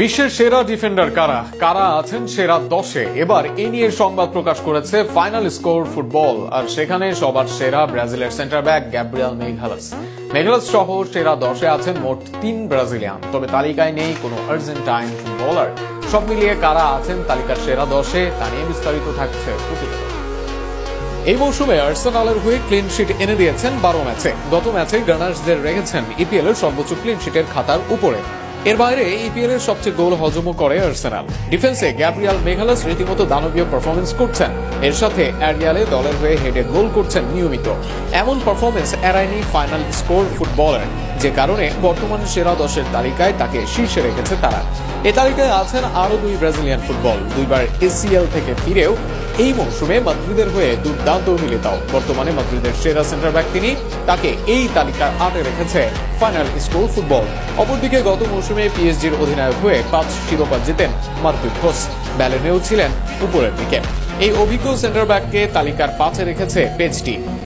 বিশ্বের সেরা ডিফেন্ডার কারা? কারা আছেন সেরা দশে? এবার এ নিয়ে সংবাদ প্রকাশ করেছে ফাইনাল স্কোর ফুটবল, আর সেখানে সবার সেরা ব্রাজিলের centre back Gabriel Magalhaes. Magalhaes সহ সেরা দশে আছেন মোট তিন ব্রাজিলিয়ান। তবে তালিকায় নেই কোনো আর্জেন্টাইন ফুটবলার। সব মিলিয়ে কারা আছেন তালিকার সেরা দশে, তা নিয়ে বিস্তারিত থাকছে এই মৌসুমে আর্সেনালের হয়ে ক্লিন শিট এনে দিয়েছেন বারো ম্যাচে। গত ম্যাচে গানার্সদের রেখেছেন ইপিএল এর সর্বোচ্চ ক্লিন শিটের খাতার উপরে। এর বাইরে ইপিএল এর সবচেয়ে গোল হজমও করে আর্সেনাল। ডিফেন্সে গ্যাব্রিয়াল মেঘালাস রীতিমতো দানবীয় পারফরমেন্স করছেন। এর সাথে অ্যারিয়ালে দলের হয়ে হেডে গোল করছেন নিয়মিত। এমন পারফরমেন্স এড়ায়নি ফাইনাল স্কোর ফুটবলার যে কারণে বর্তমানে সেরা দশের তালিকায় তাকে শীর্ষে রেখেছে তারা। এ তালিকায় আছেন আরও দুই ব্রাজিলিয়ান ফুটবল দুইবার এসিএল থেকে ফিরেও এই মৌসুমে মাদ্রিদের হয়ে দুর্দান্ত অভিনেতাও বর্তমানে মাদ্রিদের সেরা সেন্টার ব্যাক তিনি। তাকে এই তালিকার আটে রেখেছে ফাইনাল স্কোর ফুটবল। অপরদিকে গত মৌসুমে পিএসজির অধিনায়ক হয়ে পাঁচ শিরোপা জিতেন মার্কুইট ঘোষ ব্যালেনেও ছিলেন উপরের দিকে। এই অভিজ্ঞ সেন্টার ব্যাককে তালিকার পাঁচে রেখেছে পেজটি।